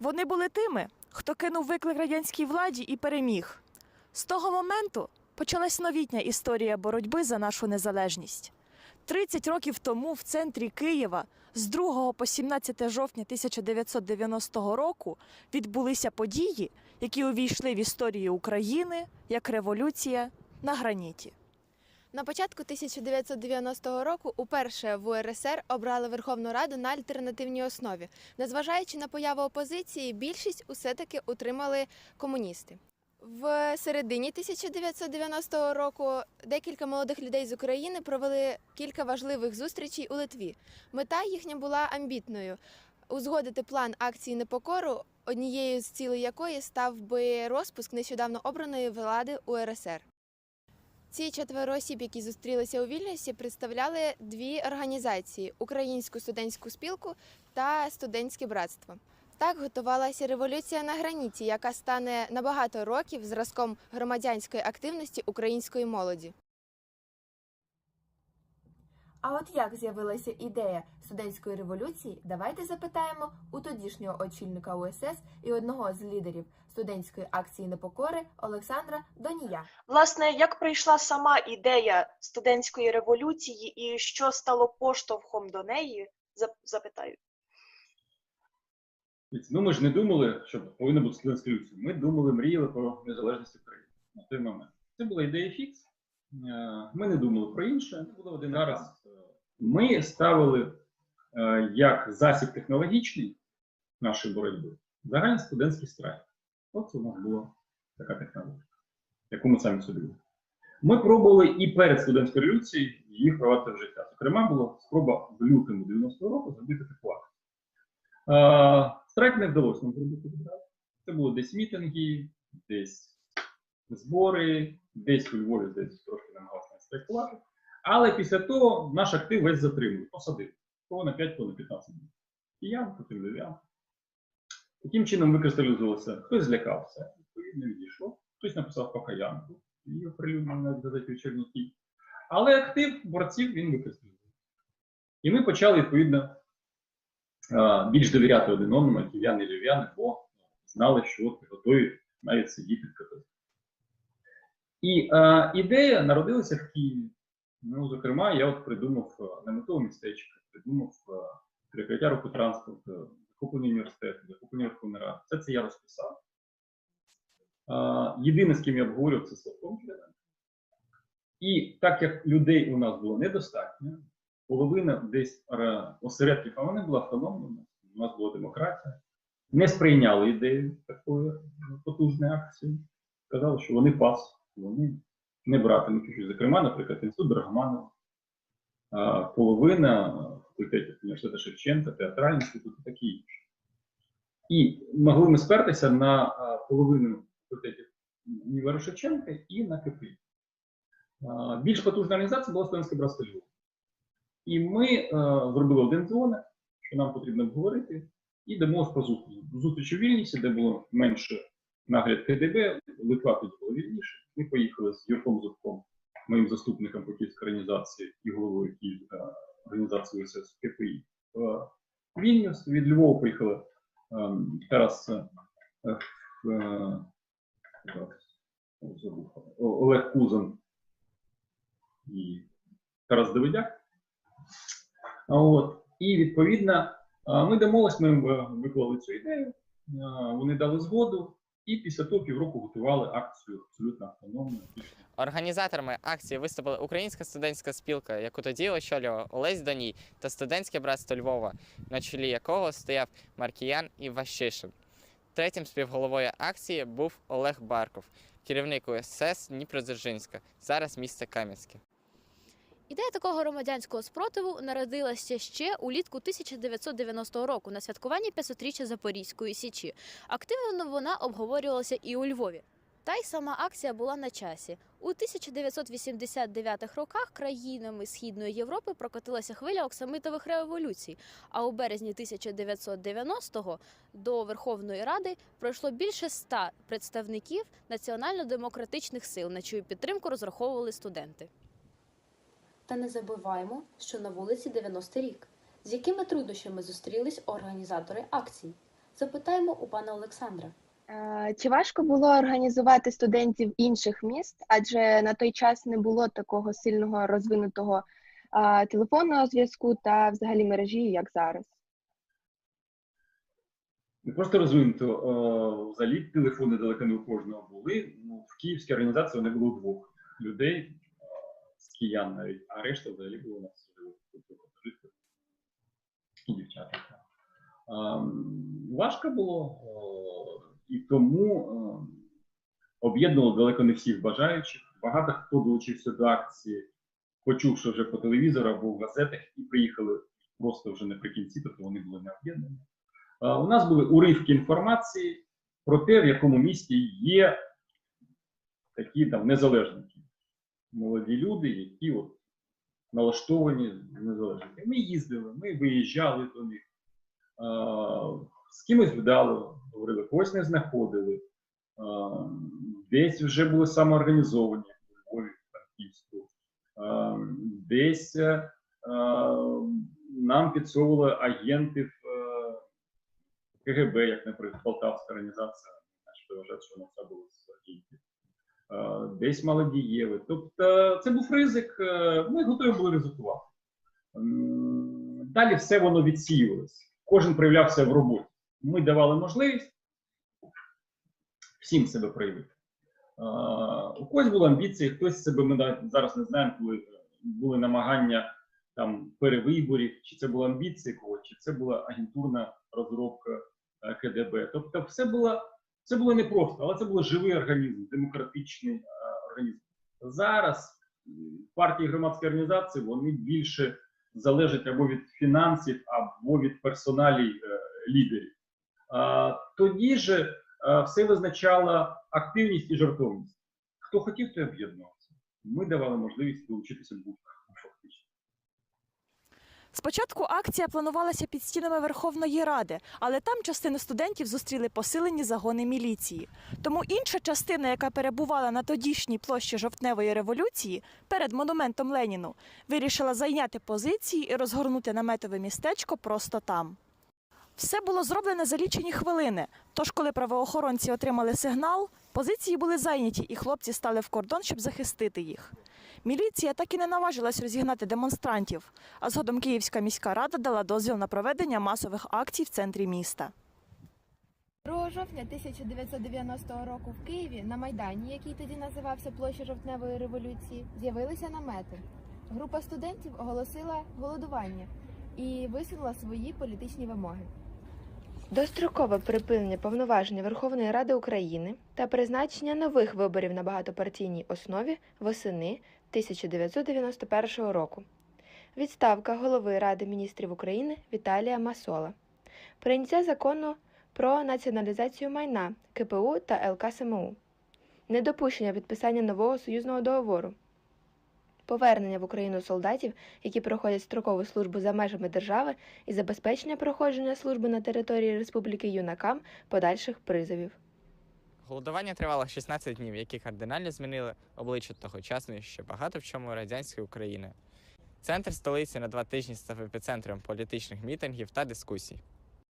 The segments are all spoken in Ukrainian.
Вони були тими, хто кинув виклик радянській владі і переміг. З того моменту почалась новітня історія боротьби за нашу незалежність. 30 років тому в центрі Києва з 2 по 17 жовтня 1990 року відбулися події, які увійшли в історію України як революція на граніті. На початку 1990 року уперше в УРСР обрали Верховну Раду на альтернативній основі. Незважаючи на появу опозиції, більшість усе таки утримали комуністи. В середині 1990 року декілька молодих людей з України провели кілька важливих зустрічей у Литві. Мета їхня була амбітною узгодити план акції непокору, однією з цілей якої став би розпуск нещодавно обраної влади УРСР. Ці четверо осіб, які зустрілися у Вільнюсі, представляли дві організації: Українську студентську спілку та студентське братство. Так готувалася революція на граніті, яка стане на багато років зразком громадянської активності української молоді. А от як з'явилася ідея студентської революції, давайте запитаємо у тодішнього очільника УСС і одного з лідерів студентської акції непокори Олександра Донія. Власне, як прийшла сама ідея студентської революції і що стало поштовхом до неї, запитаю. Ну, ми ж не думали, що повинна бути студентська революція. Ми думали, мріяли про незалежність України на той момент. Це була ідея фікс. Е, Ми не думали про інше. Це було один раз. Ми ставили е, як засіб технологічний нашої боротьби загальний студентський страйк. От це у нас була така технологія, яку ми самі собі. Ми пробували і перед студентською революцією її впровадити в життя. Зокрема, була спроба в лютому 90-го року зробити акцію. Е, Страйк не вдалося нам зробити. Це було десь мітинги, десь збори, десь у Львові десь трошки намагалися страйкувати. Але після того наш актив весь затримали, посадив. Кого на 5, кого на 15 днів. Киян, потім львів'ян. Таким чином викристалізувалося. Хтось злякався, відповідно відійшов, хтось написав покаянку, її оприлюднив на газеті Чернікій. Але актив борців він викристалізувався. І ми почали відповідно більш довіряти один одному, київ'яни і львів'яни, бо знали, що от готові навіть сидіти в КП. І а, ідея народилася в Києві. Ну, зокрема, я от придумав а, наметове містечко, придумав а, перекриття руху транспорту, захоплення університету, захоплення Верховної Ради. Все це я розписав. Єдине, з ким я обговорював, це Славком Кириленко. І так як людей у нас було недостатньо, половина десь е, осередків, а вона була автономною, у нас була демократія, не сприйняли ідею такої потужної акції. Казали, що вони пас, вони не братимуть участь. Зокрема, наприклад, інститут Драгоманова, половина факультетів університету Шевченка, театральний інститут і такі інші. І могли ми спертися на половину факультетів універу Шевченка і на КПІ. Більш потужна організація була студентська братство Львова. І ми зробили один дзвоник, що нам потрібно обговорити, і домовилися про зустріч. Зустріч у Вільнюсі, де було менше нагляд КДБ, Литва тоді було вільніше. Ми поїхали з Юрком Зубком, моїм заступником по київській організації і головою Київської організації УСС КПІ в Вільнюс. Від Львова поїхали е, Тарас е, е, Олег Кузан і Тарас Давидяк. От. І відповідно ми домовились, ми е, виклали цю ідею, вони дали згоду, і після того півроку готували акцію абсолютно автономну. Організаторами акції виступили Українська студентська спілка, яку тоді очолював Олесь Доній та студентське братство Львова, на чолі якого стояв Маркіян і Ващишин. Третім співголовою акції був Олег Барков, керівник УСС Дніпродзержинська, зараз місто Кам'янське. Ідея такого громадянського спротиву народилася ще улітку 1990 року на святкуванні 500-річчя Запорізької січі. Активно вона обговорювалася і у Львові. Та й сама акція була на часі. У 1989 роках країнами Східної Європи прокотилася хвиля оксамитових революцій. А у березні 1990-го до Верховної Ради пройшло більше ста представників національно-демократичних сил, на чию підтримку розраховували студенти. Та не забуваємо, що на вулиці 90 рік. З якими труднощами зустрілись організатори акцій? Запитаємо у пана Олександра. Чи важко було організувати студентів інших міст, адже на той час не було такого сильного розвинутого телефонного зв'язку та взагалі мережі, як зараз? Не просто розвинуто, взагалі телефони далеко не у кожного були. Ну, в київській організації вони було двох людей, киян навіть, а решта взагалі було у нас жителі і дівчата. Важко було, і тому об'єднувало далеко не всіх бажаючих. Багато хто долучився до акції, почувши вже по телевізору або в газетах, і приїхали просто вже наприкінці, тобто вони були не об'єднані. У нас були уривки інформації про те, в якому місті є такі там незалежники, молоді люди, які от налаштовані незалежники. Ми їздили, ми виїжджали до них, з кимось вдало говорили, когось не знаходили. Десь вже були самоорганізовані у Львові, Франківську, десь е, нам підсовували агентів е, КГБ, як, наприклад, Полтавська організація, що вважають, що вона була з агентів. Е, Десь Малодієви. Тобто це був ризик, е, ми готові були ризикувати. Далі все воно відсіювалося. Кожен проявлявся в роботі. Ми давали можливість всім себе проявити. Е, У когось були амбіції, хтось себе ми зараз не знаємо, коли були намагання там перевиборів, чи це була амбіція когось, чи це була агентурна розробка КДБ. Тобто, все було це було непросто, але це був живий організм, демократичний е, організм. Зараз партії громадські організації вони більше залежать або від фінансів, або від персоналій е, лідерів. Тоді ж е, все визначала активність і жартовність. Хто хотів, той об'єднувався. Ми давали можливість долучитися будь-кому. Спочатку акція планувалася під стінами Верховної Ради, але там частину студентів зустріли посилені загони міліції. Тому інша частина, яка перебувала на тодішній площі жовтневої революції перед монументом Леніну, вирішила зайняти позиції і розгорнути наметове містечко просто там. Все було зроблено за лічені хвилини. Тож, коли правоохоронці отримали сигнал, позиції були зайняті, і хлопці стали в кордон, щоб захистити їх. Міліція так і не наважилась розігнати демонстрантів, а згодом Київська міська рада дала дозвіл на проведення масових акцій в центрі міста. 2 жовтня 1990 року в Києві на Майдані, який тоді називався Площа жовтневої революції, з'явилися намети. Група студентів оголосила голодування і висунула свої політичні вимоги. Дострокове припинення повноваження Верховної Ради України та призначення нових виборів на багатопартійній основі восени 1991 року. Відставка голови Ради міністрів України Віталія Масола. Прийняття закону про націоналізацію майна КПУ та ЛК СМУ, недопущення підписання нового союзного договору, повернення в Україну солдатів, які проходять строкову службу за межами держави, і забезпечення проходження служби на території республіки юнакам подальших призовів. Голодування тривало 16 днів, які кардинально змінили обличчя тогочасної ще багато в чому радянської України. Центр столиці на два тижні став епіцентром політичних мітингів та дискусій.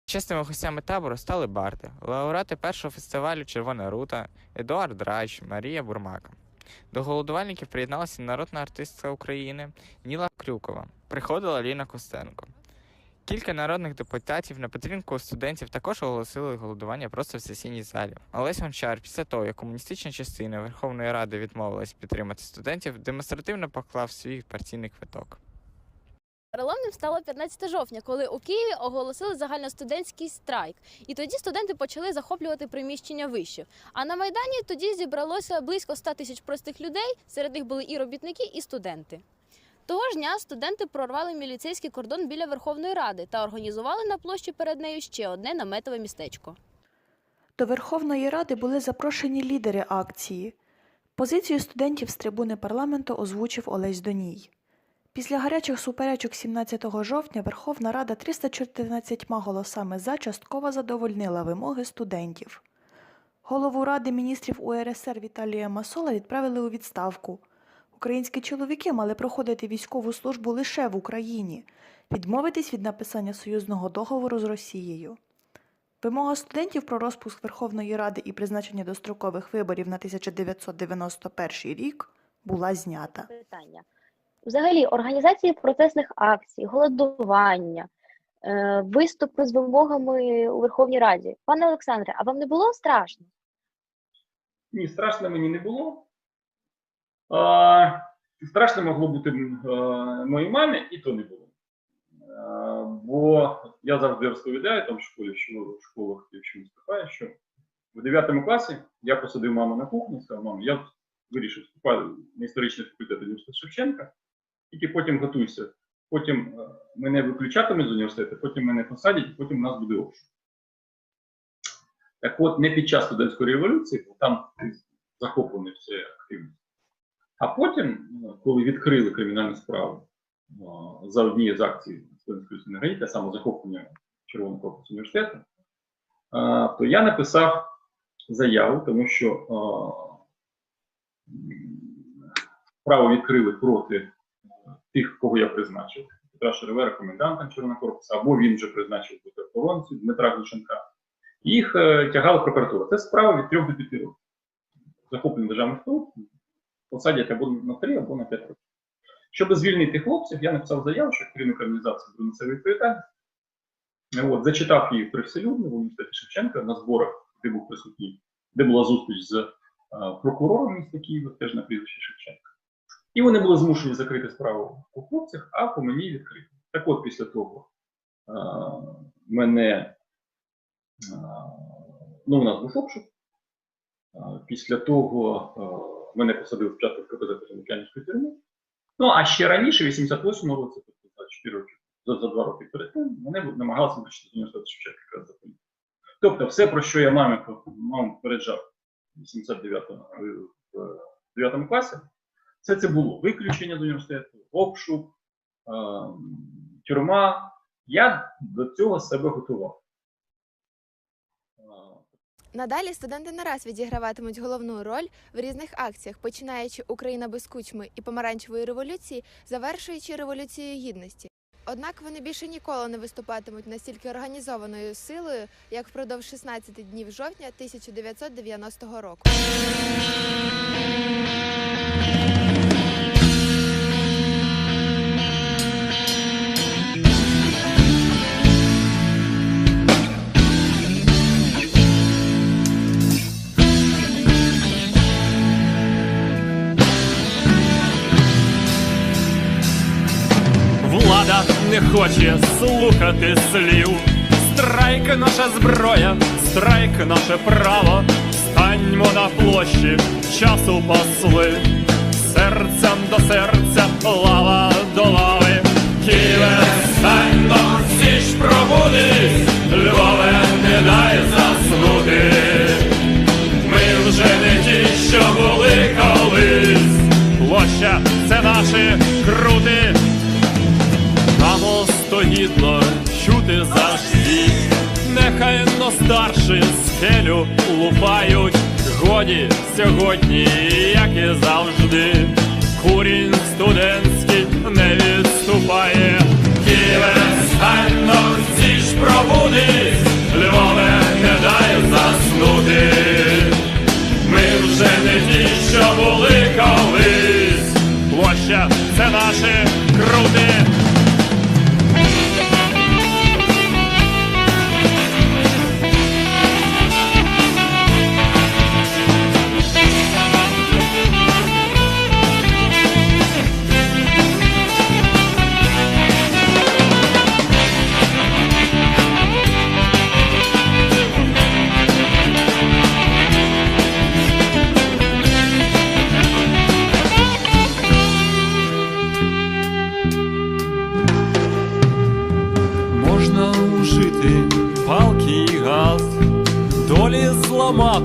Чесними гостями табору стали барди, лауреати першого фестивалю Червона рута Едуард Драч, Марія Бурмака. До голодувальників приєдналася народна артистка України Ніла Крюкова. Приходила Ліна Костенко. Кілька народних депутатів на підтримку студентів також оголосили голодування просто в сесійній залі. Олесь Гончар, після того, як комуністична частина Верховної Ради відмовилась підтримати студентів, демонстративно поклав свій партійний квиток. Переломним стало 15 жовтня, коли у Києві оголосили загальностудентський страйк. І тоді студенти почали захоплювати приміщення вишів. А на Майдані тоді зібралося близько 100 тисяч простих людей. Серед них були і робітники, і студенти. Того ж дня студенти прорвали міліцейський кордон біля Верховної Ради та організували на площі перед нею ще одне наметове містечко. До Верховної Ради були запрошені лідери акції. Позицію студентів з трибуни парламенту озвучив Олесь Доній. Після гарячих суперечок 17 жовтня Верховна Рада 314 голосами за частково задовольнила вимоги студентів. Голову Ради міністрів УРСР Віталія Масола відправили у відставку. Українські чоловіки мали проходити військову службу лише в Україні, відмовитись від написання союзного договору з Росією. Вимога студентів про розпуск Верховної Ради і призначення дострокових виборів на 1991 рік була знята. Питання. Взагалі, організації процесних акцій, голодування, е, виступи з вимогами у Верховній Раді. Пане Олександре, а вам не було страшно? Ні, страшно мені не було. Страшно могло бути е, моїй мамі, і то не було. Бо я завжди розповідаю там в школі, що в школах, якщо виступаю, що в 9 класі я посадив маму на кухню, сказав, мам, я вирішив вступати на історичний факультет університету Шевченка, тільки потім готуйся. Потім е, мене виключатимуть з університету, потім мене посадять, потім у нас буде обшук. Так от, не під час студентської революції, бо там захоплений все активно. А потім, ну, коли відкрили кримінальну справу за однією з акцій студентської синергії, те саме захоплення Червоного корпусу університету, то я написав заяву, тому що о, м, справу відкрили проти тих, кого я призначив. Петра Шеревера, комендантом Червоного корпусу, або він вже призначив бути охоронцем Дмитра Глушенка. Їх е, тягала прокуратура. Це справа від 3 до 5 років. Захоплення державних посадять або на 3, або на 5 років. Щоб звільнити хлопців, я написав заяву, що керівник організації буде на себе відповідальність. От, зачитав її привселюдно в університеті Шевченка на зборах, де був присутній, де була зустріч з прокурором міста Києва, теж на прізвище Шевченка. І вони були змушені закрити справу по хлопцях, а по мені відкрити. Так от, після того мене ну, у нас був обшук. Після того мене посадили спочатку в приказати Лук'янівську тюрму. Ну, а ще раніше, в 88 році, тобто за 4 роки, за, за 2 роки перед тим, мене намагалися виключити з університету Шевченка якраз за політику. Тобто, все, про що я мамі, маму попереджав в 89-му, е, в 9 класі, все це було виключення з університету, обшук, е, тюрма. Я до цього себе готував. Надалі студенти не раз відіграватимуть головну роль в різних акціях, починаючи Україна без кучми і помаранчевої революції, завершуючи революцією гідності. Однак вони більше ніколи не виступатимуть настільки організованою силою, як впродовж 16 днів жовтня 1990 року. Не хоче слухати слів. Страйк наша зброя, страйк наше право. Станьмо на площі, часу пасли. Серцем до серця, лава до лави. Києве, стань до січ пробудись, Львове, не дай заснути. Ми вже не ті, що були колись. Площа це наші остогідно чути завжди, нехай но старші скелю лупають, годі сьогодні, як і завжди, курінь студентський не відступає. Києве, стань но всі ж пробудись, Львове, не дай заснути.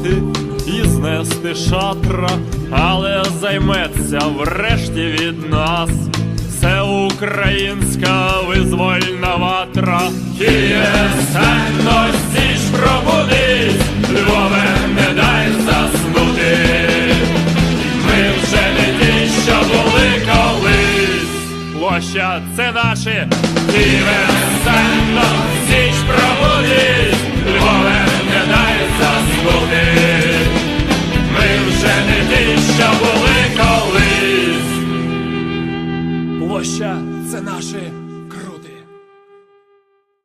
Зламати і знести шатра, але займеться врешті від нас. Це українська визвольна ватра. Києве, стань но стіж пробудись, Львове, не дай заснути. Ми вже не ті, що були колись. Площа це наші Києве,